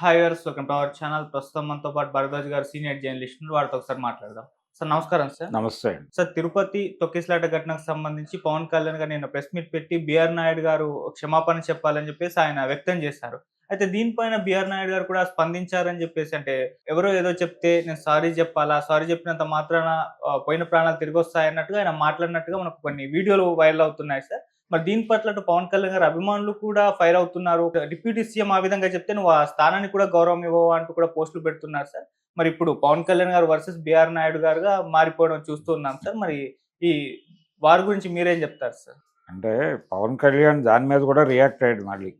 Hi గారు welcome to our channel ప్రస్తుతం మనతో పాటు భరద్వాజ్ గారు సీనియర్ జర్నలిస్ట్. వారితో ఒకసారి మాట్లాడదాం. సార్ నమస్కారం సార్ నమస్తే సార్ తిరుపతి తొక్కిసలాట ఘటనకు సంబంధించి పవన్ కళ్యాణ్ గారు నిన్న ప్రెస్ మీట్ పెట్టి బిఆర్ నాయుడు గారు క్షమాపణ చెప్పాలని చెప్పేసి ఆయన వ్యక్తం చేశారు. అయితే దీనిపైన బిఆర్ నాయుడు గారు కూడా స్పందించారని చెప్పేసి అంటే ఎవరో ఏదో చెప్తే నేను సారీ చెప్పాలా? సారీ చెప్పినంత మాత్రాన పోయిన ప్రాణాలు తిరిగి వస్తాయి అన్నట్టుగా ఆయన మాట్లాడినట్టుగా మనకు కొన్ని వీడియోలు వైరల్ అవుతున్నాయి సార్ మరి దీని పట్ల అటు పవన్ కళ్యాణ్ గారు అభిమానులు కూడా ఫైర్ అవుతున్నారు. డిప్యూటీ సీఎం ఆ విధంగా చెప్తే నువ్వు ఆ స్థానానికి కూడా గౌరవం ఇవ్వవా అంటూ కూడా పోస్టులు పెడుతున్నారు సార్. మరి ఇప్పుడు పవన్ కళ్యాణ్ గారు వర్సెస్ బిఆర్ నాయుడు గారుగా మారిపోవడం చూస్తూ ఉన్నాం సార్. మరి ఈ వారి గురించి మీరేం చెప్తారు సార్? అంటే పవన్ కళ్యాణ్ దాని మీద కూడా రియాక్ట్ అయ్యాడు మళ్ళీ.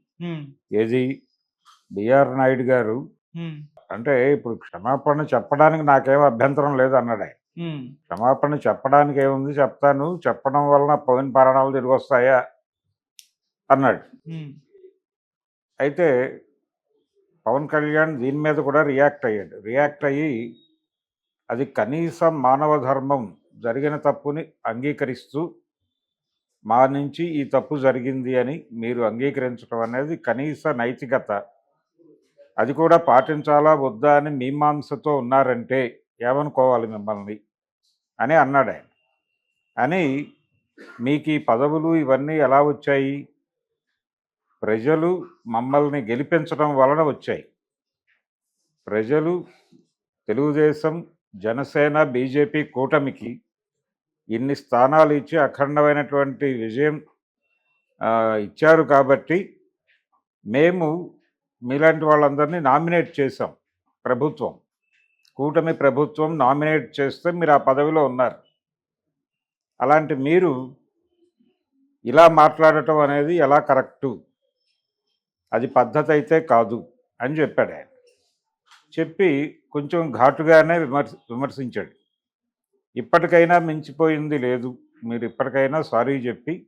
ఏది? బిఆర్ నాయుడు గారు. అంటే ఇప్పుడు క్షమాపణ చెప్పడానికి నాకేం అభ్యంతరం లేదు అన్నాడు ఆయన. క్షమాపణ చెప్పడానికి ఏముంది చెప్తాను. చెప్పడం వలన పోయిన ప్రాణాలు తిరిగి వస్తాయా అన్నాడు అయితే పవన్ కళ్యాణ్ దీని మీద కూడా రియాక్ట్ అయ్యాడు. రియాక్ట్ అయ్యి అది కనీసం మానవ ధర్మం జరిగిన తప్పుని అంగీకరిస్తూ మా నుంచి ఈ తప్పు జరిగింది అని మీరు అంగీకరించడం అనేది కనీస నైతికత. అది కూడా పాటించాలా? వద్దా? అని మీమాంసతో ఉన్నారంటే ఏమనుకోవాలి మిమ్మల్ని? అని అన్నాడు ఆయన. అని మీకు ఈ పదవులు ఇవన్నీ ఎలా వచ్చాయి? ప్రజలు మమ్మల్ని గెలిపించడం వలన వచ్చాయి. ప్రజలు తెలుగుదేశం జనసేన బీజేపీ కూటమికి ఇన్ని స్థానాలు ఇచ్చి అఖండమైనటువంటి విజయం ఇచ్చారు కాబట్టి మేము మీలాంటి వాళ్ళందరినీ నామినేట్ చేశాం ప్రభుత్వం. కూటమి ప్రభుత్వం నామినేట్ చేస్తే మీరు ఆ పదవిలో ఉన్నారు. అలాంటి మీరు ఇలా మాట్లాడటం అనేది ఎలా కరెక్టు? అది పద్ధతి అయితే కాదు అని చెప్పాడు ఆయన. చెప్పి కొంచెం ఘాటుగానే విమర్శ విమర్శించాడు. ఇప్పటికైనా మించిపోయింది లేదు. మీరు ఇప్పటికైనా సారీ చెప్పి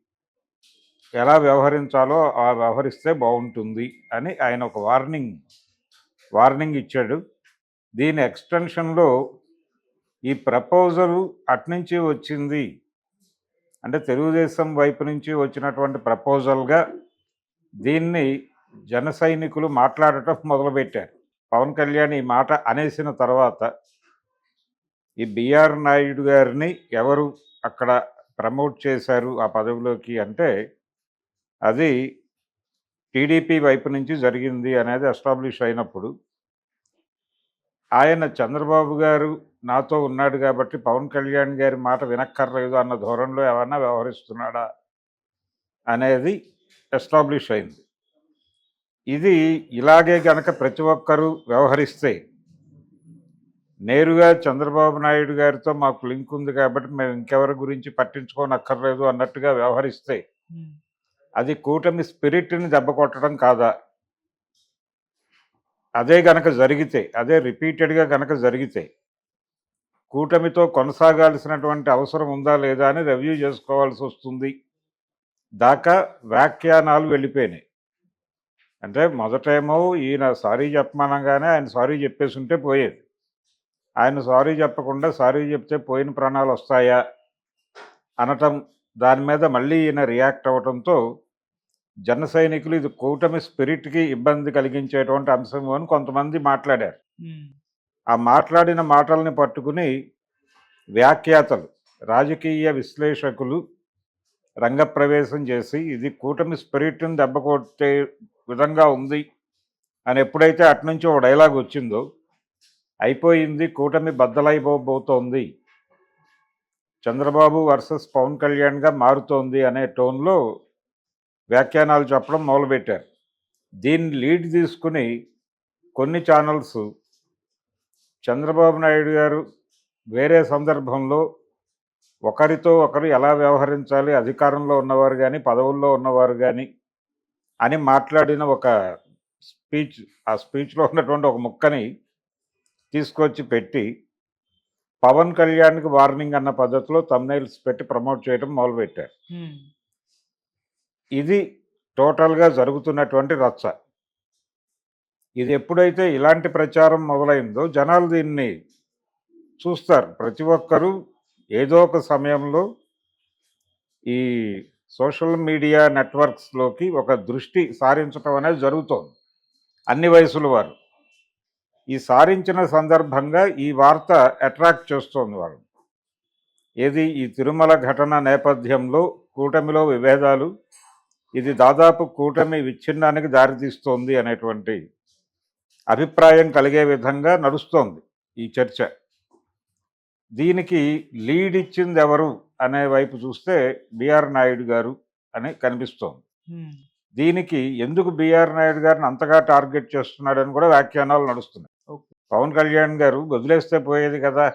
ఎలా వ్యవహరించాలో ఆ వ్యవహరిస్తే బాగుంటుంది అని ఆయన ఒక వార్నింగ్ వార్నింగ్ ఇచ్చాడు. దీని ఎక్స్టెన్షన్లో ఈ ప్రపోజల్ అట్నుంచి వచ్చింది. అంటే తెలుగుదేశం వైపు నుంచి వచ్చినటువంటి ప్రపోజల్గా దీన్ని జన సైనికులు మాట్లాడటం మొదలుపెట్టారు. పవన్ కళ్యాణ్ ఈ మాట అనేసిన తర్వాత ఈ బిఆర్ నాయుడు గారిని ఎవరు అక్కడ ప్రమోట్ చేశారు ఆ పదవిలోకి అంటే అది టీడీపీ వైపు నుంచి జరిగింది అనేది ఎస్టాబ్లిష్ అయినప్పుడు ఆయన చంద్రబాబు గారు నాతో ఉన్నాడు కాబట్టి పవన్ కళ్యాణ్ గారి మాట వినక్కర్లేదు అన్న ధోరణిలో ఏమన్నా వ్యవహరిస్తున్నాడా అనేది ఎస్టాబ్లిష్ అయింది. ఇది ఇలాగే గనక ప్రతి ఒక్కరూ వ్యవహరిస్తే నేరుగా చంద్రబాబు నాయుడు గారితో మాకు లింక్ ఉంది కాబట్టి మేము ఇంకెవరి గురించి పట్టించుకోనక్కర్లేదు అన్నట్టుగా వ్యవహరిస్తే అది కూటమి స్పిరిట్ని దెబ్బ కొట్టడం కాదా? అదే గనక జరిగితే అదే రిపీటెడ్గా గనక జరిగితే కూటమితో కొనసాగాల్సినటువంటి అవసరం ఉందా లేదా అని రివ్యూ చేసుకోవాల్సి వస్తుంది. దాకా వ్యాఖ్యానాలు వెళ్ళిపోయినాయి. అంటే మొదటేమో ఈయన సారీ చెప్పమనగానే ఆయన సారీ చెప్పేసి ఉంటే పోయేది. ఆయన సారీ చెప్పకుండా సారీ చెప్తే పోయిన ప్రాణాలు వస్తాయా? అనటం దాని మీద మళ్ళీ ఈయన రియాక్ట్ అవ్వటంతో జన సైనికులు ఇది కూటమి స్పిరిట్కి ఇబ్బంది కలిగించేటువంటి అంశం అని కొంతమంది మాట్లాడారు. ఆ మాట్లాడిన మాటల్ని పట్టుకుని వ్యాఖ్యాతలు రాజకీయ విశ్లేషకులు రంగప్రవేశం చేసి ఇది కూటమి స్పిరిట్ని దెబ్బకొట్టే విధంగా ఉంది అని ఎప్పుడైతే అట్నుంచి ఒక డైలాగ్ వచ్చిందో అయిపోయింది కూటమి బద్దలైపోబోతోంది చంద్రబాబు వర్సెస్ పవన్ కళ్యాణ్గా మారుతోంది అనే టోన్లో వ్యాఖ్యానాలు చెప్పడం మొదలుపెట్టారు. దీన్ని లీడ్ తీసుకుని కొన్ని ఛానల్స్ చంద్రబాబు నాయుడు గారు వేరే సందర్భంలో ఒకరితో ఒకరు ఎలా వ్యవహరించాలి అధికారంలో ఉన్నవారు కానీ పదవుల్లో ఉన్నవారు కానీ అని మాట్లాడిన ఒక స్పీచ్ ఆ స్పీచ్లో ఉన్నటువంటి ఒక ముక్కని తీసుకొచ్చి పెట్టి పవన్ కళ్యాణ్కి వార్నింగ్ అన్న పద్ధతిలో తమ్నైల్స్ పెట్టి ప్రమోట్ చేయడం మొదలుపెట్టారు. ఇది టోటల్గా జరుగుతున్నటువంటి రచ్చ. ఇది ఎప్పుడైతే ఇలాంటి ప్రచారం మొదలైందో జనాలు దీన్ని చూస్తారు. ప్రతి ఒక్కరూ ఏదో ఒక సమయంలో ఈ సోషల్ మీడియా నెట్వర్క్స్లోకి ఒక దృష్టి సారించడం అనేది జరుగుతోంది. అన్ని వయసుల వారు. ఈ సారించిన సందర్భంగా ఈ వార్త అట్రాక్ట్ చేస్తోంది వాళ్ళు. ఏది ఈ తిరుమల ఘటన నేపథ్యంలో కూటమిలో విభేదాలు ఇది దాదాపు కూటమి విచ్ఛిన్నానికి దారితీస్తోంది అనేటువంటి అభిప్రాయం కలిగే విధంగా నడుస్తోంది ఈ చర్చ. దీనికి లీడ్ ఇచ్చింది ఎవరు అనే వైపు చూస్తే బిఆర్ నాయుడు గారు అని కనిపిస్తోంది. దీనికి ఎందుకు బిఆర్ నాయుడు గారిని అంతగా టార్గెట్ చేస్తున్నాడని కూడా వ్యాఖ్యానాలు నడుస్తున్నాయి. పవన్ కళ్యాణ్ గారు వదిలేస్తే పోయేది కదా.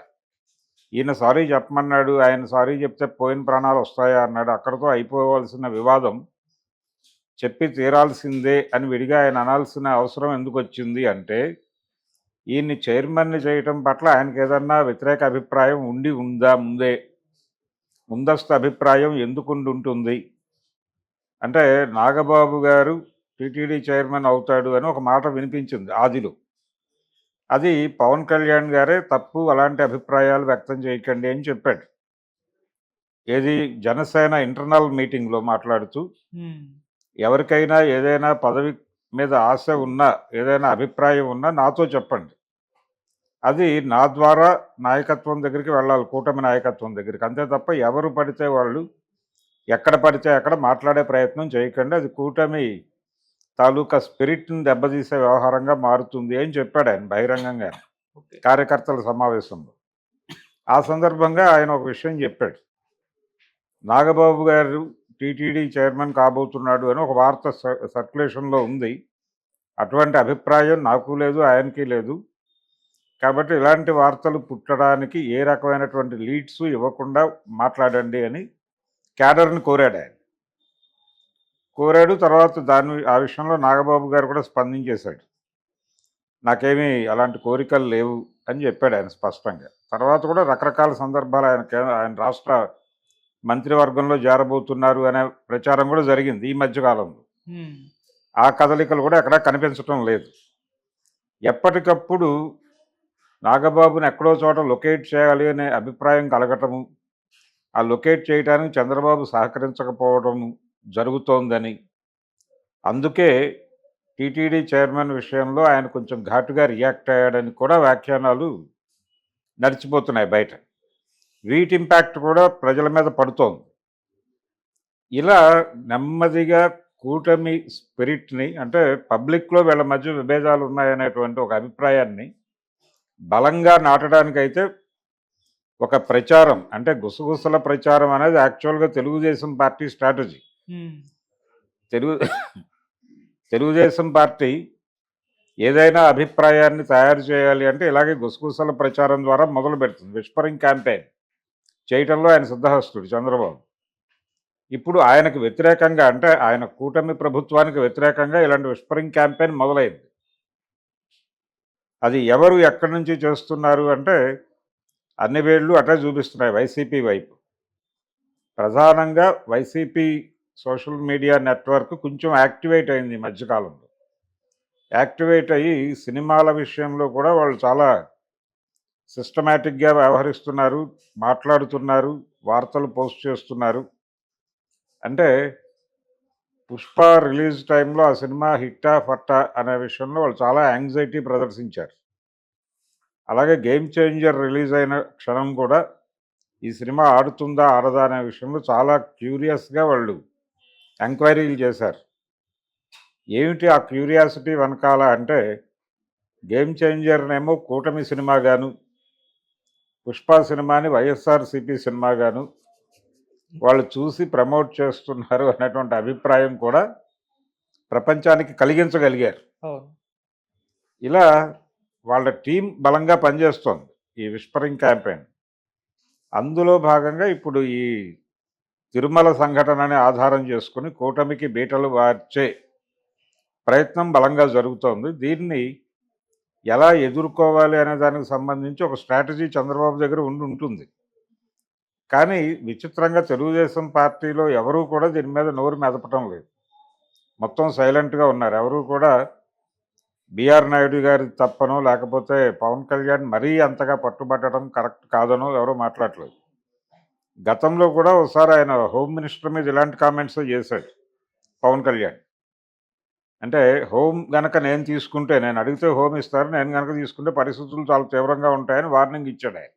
ఈయన సారీ చెప్పమన్నాడు ఆయన సారీ చెప్తే పోయిన ప్రాణాలు వస్తాయా అన్నాడు. అక్కడతో అయిపోవలసిన వివాదం చెప్పి తీరాల్సిందే అని విడిగా ఆయన అనాల్సిన అవసరం ఎందుకు వచ్చింది అంటే ఈయన్ని చైర్మన్ని చేయటం పట్ల ఆయనకి ఏదన్నా వ్యతిరేక అభిప్రాయం ఉండి ఉందా ముందే? ముందస్తు అభిప్రాయం ఎందుకుండి ఉంటుంది? అంటే నాగబాబు గారు టీటీడీ చైర్మన్ అవుతాడు అని ఒక మాట వినిపించింది ఆదిలో. అది పవన్ కళ్యాణ్ గారే తప్పు అలాంటి అభిప్రాయాలు వ్యక్తం చేయకండి అని చెప్పాడు. ఏది జనసేన ఇంటర్నల్ మీటింగ్లో మాట్లాడుతూ ఎవరికైనా ఏదైనా పదవి మీద ఆశ ఉన్నా ఏదైనా అభిప్రాయం ఉన్నా నాతో చెప్పండి. అది నా ద్వారా నాయకత్వం దగ్గరికి వెళ్ళాలి కూటమి నాయకత్వం దగ్గరికి. అంతే తప్ప ఎవరు పడితే వాళ్ళు ఎక్కడ పడితే అక్కడ మాట్లాడే ప్రయత్నం చేయకండి. అది కూటమి తాలూకా స్పిరిట్ని దెబ్బతీసే వ్యవహారంగా మారుతుంది అని చెప్పాడు ఆయన బహిరంగంగా కార్యకర్తల సమావేశంలో. ఆ సందర్భంగా ఆయన ఒక విషయం చెప్పాడు. నాగబాబు గారు టీటీడీ చైర్మన్ కాబోతున్నాడు అని ఒక వార్త సర్క్యులేషన్లో ఉంది. అటువంటి అభిప్రాయం నాకు లేదు ఆయనకి లేదు. కాబట్టి ఇలాంటి వార్తలు పుట్టడానికి ఏ రకమైనటువంటి లీడ్స్ ఇవ్వకుండా మాట్లాడండి అని క్యాడర్ని కోరాడు ఆయన. కోరాడు తర్వాత దాని ఆ విషయంలో నాగబాబు గారు కూడా స్పందించేశాడు. నాకేమీ అలాంటి కోరికలు లేవు అని చెప్పాడు ఆయన స్పష్టంగా. తర్వాత కూడా రకరకాల సందర్భాలు ఆయన ఆయన రాష్ట్ర మంత్రివర్గంలో చేరబోతున్నారు అనే ప్రచారం కూడా జరిగింది ఈ మధ్యకాలంలో ఆ కదలికలు కూడా ఎక్కడా కనిపించటం లేదు. ఎప్పటికప్పుడు నాగబాబుని ఎక్కడో చోట లొకేట్ చేయాలి అనే అభిప్రాయం కలగటము ఆ లొకేట్ చేయడానికి చంద్రబాబు సహకరించకపోవడం జరుగుతోందని. అందుకే టీటీడీ చైర్మన్ విషయంలో ఆయన కొంచెం ఘాటుగా రియాక్ట్ అయ్యాడని కూడా వ్యాఖ్యానాలు నడిచిపోతున్నాయి బయట. వీటి ఇంపాక్ట్ కూడా ప్రజల మీద పడుతోంది. ఇలా నెమ్మదిగా కూటమి స్పిరిట్ని అంటే పబ్లిక్లో వీళ్ళ మధ్య విభేదాలు ఉన్నాయనేటువంటి ఒక అభిప్రాయాన్ని బలంగా నాటడానికైతే ఒక ప్రచారం అంటే గుసగుసల ప్రచారం అనేది యాక్చువల్గా Telugu Desam party strategy Telugu Telugu Desam party ఏదైనా అభిప్రాయాన్ని తయారు చేయాలి అంటే ఇలాగే గుసగుసల ప్రచారం ద్వారా మొదలు పెడుతుంది విస్పరింగ్ క్యాంపెయిన్. చేయటంలో ఆయన సిద్ధహస్తుడు చంద్రబాబు. ఇప్పుడు ఆయనకు వ్యతిరేకంగా అంటే ఆయన కూటమి ప్రభుత్వానికి వ్యతిరేకంగా ఇలాంటి విస్పరింగ్ క్యాంపెయిన్ మొదలైంది. అది ఎవరు ఎక్కడి నుంచి చేస్తున్నారు అంటే అన్ని వేళ్ళు అటే చూపిస్తున్నాయి వైసీపీ వైపు. ప్రధానంగా వైసీపీ సోషల్ మీడియా నెట్వర్క్ కొంచెం యాక్టివేట్ అయింది ఈ మధ్యకాలంలో. యాక్టివేట్ అయ్యి సినిమాల విషయంలో కూడా వాళ్ళు చాలా సిస్టమేటిక్గా వ్యవహరిస్తున్నారు మాట్లాడుతున్నారు వార్తలు పోస్ట్ చేస్తున్నారు. అంటే పుష్ప రిలీజ్ టైంలో ఆ సినిమా హిట్టా ఫట్టా అనే విషయంలో వాళ్ళు చాలా యాంగ్జైటీ ప్రదర్శించారు. అలాగే గేమ్ చేంజర్ రిలీజ్ అయిన క్షణం కూడా ఈ సినిమా ఆడుతుందా ఆడదా అనే విషయంలో చాలా క్యూరియస్గా వాళ్ళు ఎంక్వైరీలు చేశారు. ఏమిటి ఆ క్యూరియాసిటీ వెనకాల అంటే గేమ్ చేంజర్నేమో కూటమి సినిమాగాను పుష్ప సినిమాని వైఎస్ఆర్సిపి సినిమాగాను వాళ్ళు చూసి ప్రమోట్ చేస్తున్నారు అనేటువంటి అభిప్రాయం కూడా ప్రపంచానికి కలిగించగలిగారు. ఇలా వాళ్ళ టీం బలంగా పనిచేస్తోంది ఈ విస్పరింగ్ క్యాంపెయిన్. అందులో భాగంగా ఇప్పుడు ఈ తిరుమల సంఘటనని ఆధారం చేసుకుని కూటమికి బీటలు వార్చే ప్రయత్నం బలంగా జరుగుతోంది. దీన్ని ఎలా ఎదుర్కోవాలి అనే దానికి సంబంధించి ఒక స్ట్రాటజీ చంద్రబాబు దగ్గర ఉండి ఉంటుంది. కానీ విచిత్రంగా తెలుగుదేశం పార్టీలో ఎవరూ కూడా దీని మీద నోరు మెదపటం లేదు. మొత్తం సైలెంట్గా ఉన్నారు. ఎవరు కూడా బీఆర్ నాయుడు గారి తప్పనో లేకపోతే పవన్ కళ్యాణ్ మరీ అంతగా పట్టుబట్టడం కరెక్ట్ కాదనో ఎవరూ మాట్లాడలేదు. గతంలో కూడా ఒకసారి ఆయన హోమ్ మినిస్టర్ మీద ఇలాంటి కామెంట్స్ చేశాడు పవన్ కళ్యాణ్. అంటే హోమ్ గనక నేను తీసుకుంటే నేను అడిగితే హోమ్ ఇస్తారు నేను గనక తీసుకుంటే పరిస్థితులు చాలా తీవ్రంగా ఉంటాయని వార్నింగ్ ఇచ్చాడు ఆయన.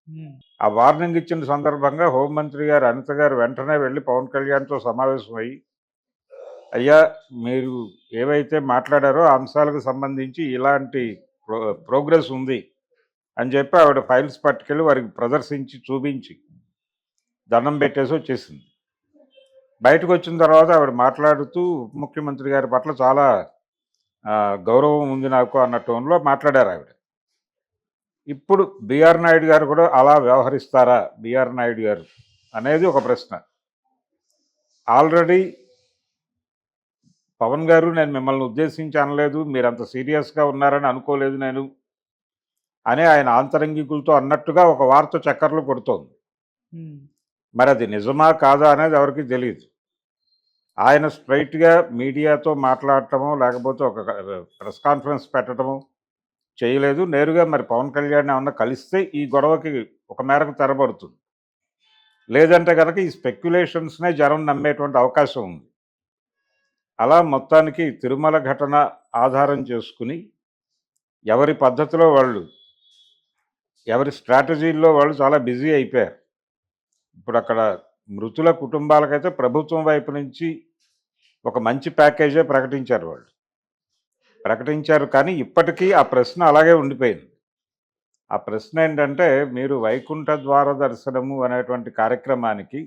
ఆ వార్నింగ్ ఇచ్చిన సందర్భంగా హోంమంత్రి గారు అనిత గారు వెంటనే వెళ్ళి పవన్ కళ్యాణ్తో సమావేశమై అయ్యా మీరు ఏవైతే మాట్లాడారో ఆ అంశాలకు సంబంధించి ఇలాంటి ప్రో ప్రోగ్రెస్ ఉంది అని చెప్పి ఆవిడ ఫైల్స్ పట్టుకెళ్ళి వారికి ప్రదర్శించి చూపించి దండం పెట్టేసి వచ్చేసింది. బయటకు వచ్చిన తర్వాత ఆవిడ మాట్లాడుతూ ముఖ్యమంత్రి గారి పట్ల చాలా గౌరవం ఉంది నాకు అన్న టోన్లో మాట్లాడారు ఆవిడ. ఇప్పుడు బిఆర్ నాయుడు గారు కూడా అలా వ్యవహరిస్తారా? బిఆర్ నాయుడు గారు అనేది ఒక ప్రశ్న. ఆల్రెడీ పవన్ గారు నేను మిమ్మల్ని ఉద్దేశించి అనలేదు మీరు అంత సీరియస్గా ఉన్నారని అనుకోలేదు నేను అని ఆయన ఆంతరంగికులతో అన్నట్టుగా ఒక వార్త చక్కర్లు కొడుతోంది. మరి అది నిజమా కాదా అనేది ఎవరికి తెలియదు ఆయన స్ట్రైట్గా మీడియాతో మాట్లాడటమో లేకపోతే ఒక ప్రెస్ కాన్ఫరెన్స్ పెట్టడము చేయలేదు. నేరుగా మరి పవన్ కళ్యాణ్ ఏమన్నా కలిస్తే ఈ గొడవకి ఒక మేరకు తెరబడుతుంది. లేదంటే కనుక ఈ స్పెక్యులేషన్స్నే జనం నమ్మేటువంటి అవకాశం ఉంది. అలా మొత్తానికి తిరుమల ఘటన ఆధారం చేసుకుని ఎవరి పద్ధతిలో వాళ్ళు ఎవరి స్ట్రాటజీల్లో వాళ్ళు చాలా బిజీ అయిపోయారు. ఇప్పుడు అక్కడ మృతుల కుటుంబాలకైతే ప్రభుత్వం వైపు నుంచి ఒక మంచి ప్యాకేజే ప్రకటించారు వాళ్ళు. ప్రకటించారు కానీ ఇప్పటికీ ఆ ప్రశ్న అలాగే ఉండిపోయింది. ఆ ప్రశ్న ఏంటంటే మీరు వైకుంఠ ద్వార దర్శనము అనేటువంటి కార్యక్రమానికి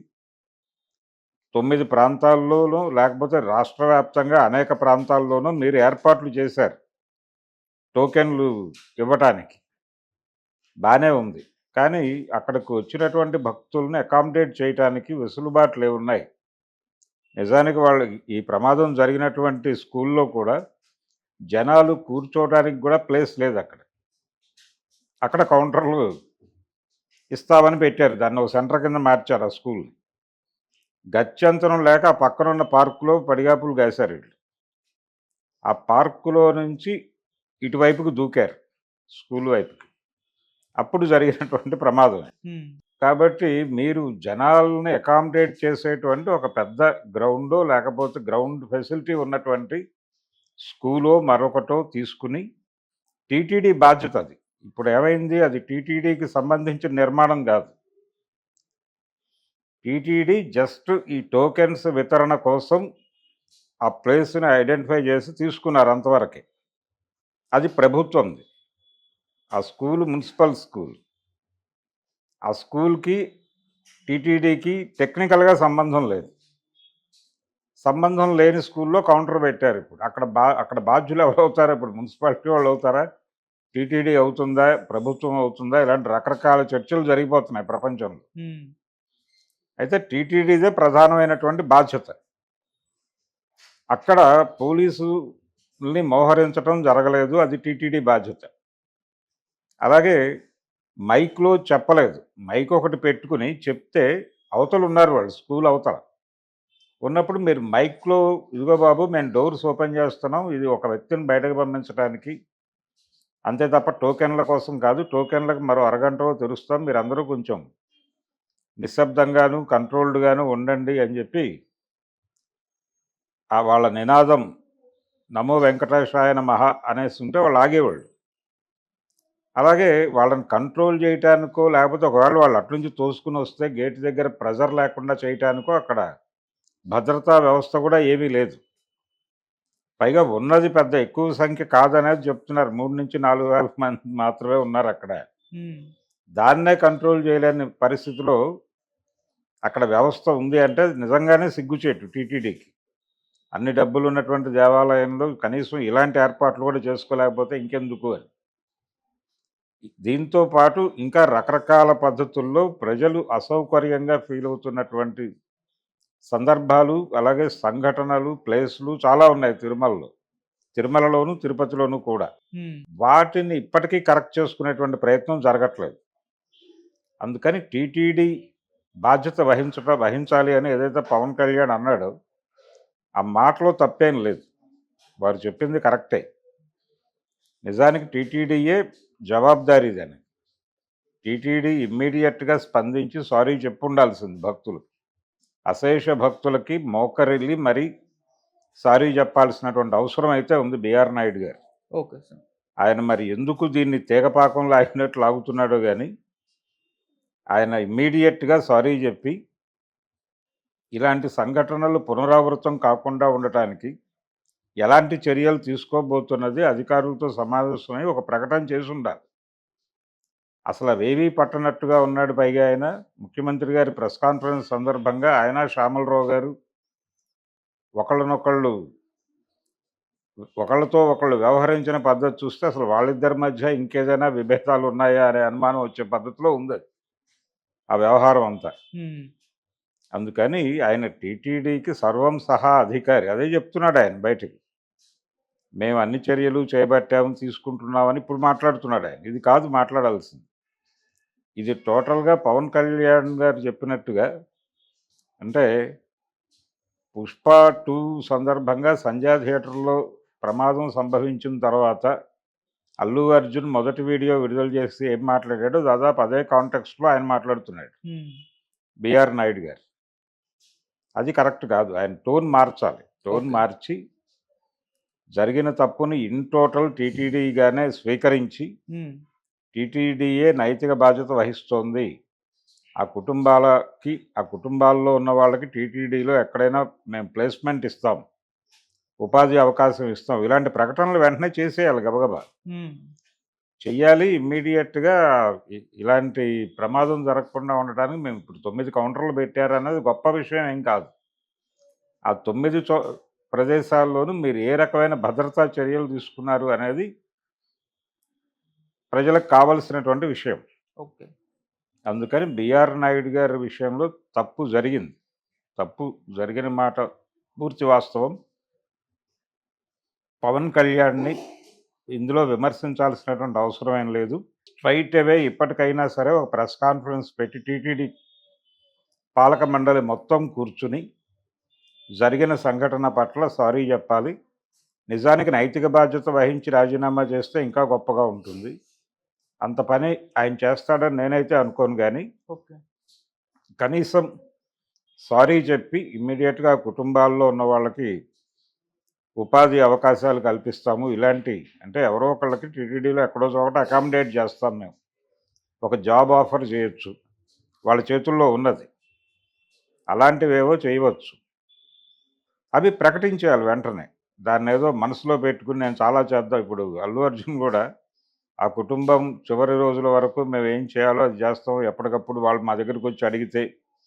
తొమ్మిది ప్రాంతాల్లోనూ లేకపోతే రాష్ట్ర వ్యాప్తంగా అనేక ప్రాంతాల్లోనూ మీరు ఏర్పాట్లు చేశారు. టోకెన్లు ఇవ్వటానికి. బాగానే ఉంది. కానీ అక్కడికి వచ్చినటువంటి భక్తుల్ని అకామిడేట్ చేయటానికి వెసులుబాట్లు ఉన్నాయి? నిజానికి వాళ్ళు ఈ ప్రమాదం జరిగినటువంటి స్కూల్లో కూడా జనాలు కూర్చోవడానికి కూడా ప్లేస్ లేదు అక్కడ. అక్కడ కౌంటర్లు ఇస్తామని పెట్టారు. దాన్ని ఒక సెంటర్ కింద మార్చారు ఆ స్కూల్ గత్యంతరం లేక ఆ పక్కన ఉన్న పార్కులో పడిగాపులు కాశారు వీళ్ళు. ఆ పార్కులో నుంచి ఇటువైపుకు దూకారు స్కూల్ వైపుకి. అప్పుడు జరిగినటువంటి ప్రమాదం కాబట్టి మీరు జనాల్ని అకామిడేట్ చేసేటువంటి ఒక పెద్ద గ్రౌండో లేకపోతే గ్రౌండ్ ఫెసిలిటీ ఉన్నటువంటి స్కూలో మరొకటో తీసుకుని టీటీడీ బాధ్యత అది. ఇప్పుడు ఏమైంది? అది టీటీడీకి సంబంధించిన నిర్మాణం కాదు. టీటీడీ జస్ట్ ఈ టోకెన్స్ వితరణ కోసం ఆ ప్లేస్ని ఐడెంటిఫై చేసి తీసుకున్నారు అంతవరకే. అది ప్రభుత్వంది. ఆ స్కూల్ మున్సిపల్ స్కూల్. ఆ స్కూల్కి టీటీడీకి టెక్నికల్గా సంబంధం లేదు. సంబంధం లేని స్కూల్లో కౌంటర్ పెట్టారు ఇప్పుడు. అక్కడ బా అక్కడ బాధ్యులు ఎవరు అవుతారా? ఇప్పుడు మున్సిపాలిటీ వాళ్ళు అవుతారా? టీటీడీ అవుతుందా? ప్రభుత్వం అవుతుందా? ఇలాంటి రకరకాల చర్చలు జరిగిపోతున్నాయి ప్రపంచంలో. అయితే టీటీడీదే ప్రధానమైనటువంటి బాధ్యత. అక్కడ పోలీసుల్ని మోహరించడం జరగలేదు. అది టీటీడీ బాధ్యత. అలాగే మైక్లో చెప్పలేదు. మైక్ ఒకటి పెట్టుకుని చెప్తే అవతలు ఉన్నారు వాళ్ళు స్కూల్ అవతల. ఉన్నప్పుడు మీరు మైక్లో ఇదిగో బాబు మేము డోర్స్ ఓపెన్ చేస్తున్నాం ఇది ఒక వ్యక్తిని బయటకు పంపించడానికి. అంతే తప్ప టోకెన్ల కోసం కాదు టోకెన్లకు మరో అరగంటలో తెరుస్తాం మీరు అందరూ కొంచెం నిశ్శబ్దంగాను కంట్రోల్డ్గాను ఉండండి అని చెప్పి ఆ వాళ్ళ నినాదం నమో వెంకటేశాయన మహా అనేసి ఉంటే వాళ్ళు ఆగేవాళ్ళు. అలాగే వాళ్ళని కంట్రోల్ చేయటానికో లేకపోతే ఒకవేళ వాళ్ళు అట్నుంచి తోసుకుని వస్తే గేట్ దగ్గర ప్రెజర్ లేకుండా చేయటానికో అక్కడ భద్రతా వ్యవస్థ కూడా ఏమీ లేదు. పైగా ఉన్నది పెద్ద ఎక్కువ సంఖ్య కాదనేది చెప్తున్నారు. మూడు నుంచి నాలుగు వేల మంది మాత్రమే ఉన్నారు అక్కడ. దాన్నే కంట్రోల్ చేయలేని పరిస్థితిలో అక్కడ వ్యవస్థ ఉంది అంటే నిజంగానే సిగ్గుచేటు టీటీడీకి. అన్ని డబ్బులు ఉన్నటువంటి దేవాలయంలో కనీసం ఇలాంటి ఏర్పాట్లు కూడా చేసుకోలేకపోతే ఇంకెందుకు అని. దీంతో పాటు ఇంకా రకరకాల పద్ధతుల్లో ప్రజలు అసౌకర్యంగా ఫీల్ అవుతున్నటువంటి సందర్భాలు అలాగే సంఘటనలు ప్లేస్లు చాలా ఉన్నాయి తిరుమలలో. తిరుమలలోను తిరుపతిలోను కూడా. వాటిని ఇప్పటికీ కరెక్ట్ చేసుకునేటువంటి ప్రయత్నం జరగట్లేదు. అందుకని టీటీడీ బాధ్యత వహించట వహించాలి అని ఏదైతే పవన్ కళ్యాణ్ అన్నాడో ఆ మాటలో తప్పేం లేదు. వారు చెప్పింది కరెక్టే. నిజానికి టీటీడీయే జవాబుదారీదని. టీటీడీ ఇమ్మీడియట్గా స్పందించి సారీ చెప్పుండాల్సింది భక్తులు. అశేష భక్తులకి మోకరిల్లి మరి సారీ చెప్పాల్సినటువంటి అవసరం అయితే ఉంది బిఆర్ నాయుడు గారు. Okay sir. ఆయన మరి ఎందుకు దీన్ని తీగపాకంలో ఆగినట్టు లాగుతున్నాడో కానీ ఆయన ఇమ్మీడియట్గా సారీ చెప్పి ఇలాంటి సంఘటనలు పునరావృతం కాకుండా ఉండటానికి ఎలాంటి చర్యలు తీసుకోబోతున్నది అధికారులతో సమావేశమై ఒక ప్రకటన చేసి ఉండాలి అసలు అవేవీ పట్టనట్టుగా ఉన్నాడు పైగా ఆయన. ముఖ్యమంత్రి గారి ప్రెస్ కాన్ఫరెన్స్ సందర్భంగా ఆయన శ్యామలరావు గారు ఒకళ్ళనొకళ్ళు ఒకళ్ళతో ఒకళ్ళు వ్యవహరించిన పద్ధతి చూస్తే అసలు వాళ్ళిద్దరి మధ్య ఇంకేదైనా విభేదాలు ఉన్నాయా అనే అనుమానం వచ్చే పద్ధతిలో ఉంది అది. ఆ వ్యవహారం అంతా. అందుకని ఆయన టీటీడీకి సర్వం సహా అధికారి. అదే చెప్తున్నాడు ఆయన బయటికి. మేము అన్ని చర్యలు చేపట్టాము తీసుకుంటున్నామని ఇప్పుడు మాట్లాడుతున్నాడు ఆయన. ఇది కాదు మాట్లాడాల్సింది. ఇది టోటల్గా పవన్ కళ్యాణ్ గారు చెప్పినట్టుగా అంటే పుష్ప టూ సందర్భంగా సంధ్యా థియేటర్లో ప్రమాదం సంభవించిన తర్వాత అల్లు అర్జున్ మొదటి వీడియో విడుదల చేసి ఏం మాట్లాడాడో దాదాపు అదే కాంటెక్స్ట్లో ఆయన మాట్లాడుతున్నాడు. బిఆర్ నాయుడు గారు. అది కరెక్ట్ కాదు. ఆయన టోన్ మార్చాలి. టోన్. మార్చి జరిగిన తప్పుని ఇన్ టోటల్ టీటీడీగానే స్వీకరించి టీటీడీయే నైతిక బాధ్యత వహిస్తోంది. ఆ కుటుంబాలకి ఆ కుటుంబాల్లో ఉన్న వాళ్ళకి టీటీడీలో ఎక్కడైనా మేము ప్లేస్మెంట్ ఇస్తాం. ఉపాధి అవకాశం ఇస్తాం. ఇలాంటి ప్రకటనలు వెంటనే చేసేయాలి గబగబా. చెయ్యాలి ఇమ్మీడియట్గా ఇలాంటి ప్రమాదం జరగకుండా ఉండడానికి మేము ఇప్పుడు తొమ్మిది కౌంటర్లు పెట్టారన్నది గొప్ప విషయం ఏం కాదు. ఆ తొమ్మిది చో ప్రదేశాల్లోనూ మీరు ఏ రకమైన భద్రతా చర్యలు తీసుకున్నారు అనేది ప్రజలకు కావలసినటువంటి విషయం. ఓకే. అందుకని బిఆర్ నాయుడు గారి విషయంలో తప్పు జరిగింది. తప్పు జరిగిన మాట పూర్తి వాస్తవం. పవన్ కళ్యాణ్ని ఇందులో విమర్శించాల్సినటువంటి అవసరం ఏం లేదు. స్ట్రైట్ అవే ఇప్పటికైనా సరే ఒక ప్రెస్ కాన్ఫరెన్స్ పెట్టి టీటీడీ పాలక మండలి మొత్తం కూర్చుని జరిగిన సంఘటన పట్ల సారీ చెప్పాలి. నిజానికి నైతిక బాధ్యత వహించి రాజీనామా చేస్తే ఇంకా గొప్పగా ఉంటుంది. అంత పని ఆయన చేస్తాడని నేనైతే అనుకోను కానీ ఓకే. కనీసం సారీ చెప్పి ఇమ్మీడియట్గా కుటుంబాల్లో ఉన్న వాళ్ళకి ఉపాధి అవకాశాలు కల్పిస్తాము. ఇలాంటి అంటే ఎవరో ఒకళ్ళకి టీటీడీలో ఎక్కడో చోట అకామిడేట్ చేస్తాం మేము. ఒక జాబ్ ఆఫర్ చేయొచ్చు. వాళ్ళ చేతుల్లో ఉన్నది. అలాంటివేవో చేయవచ్చు. అవి ప్రకటించేయాలి వెంటనే. దాన్ని ఏదో మనసులో పెట్టుకుని నేను చాలా చేద్దాం. ఇప్పుడు అల్లు అర్జున్ కూడా ఆ కుటుంబం చివరి రోజుల వరకు మేము ఏం చేయాలో అది చేస్తాం. ఎప్పటికప్పుడు వాళ్ళు మా దగ్గరికి వచ్చి అడిగితే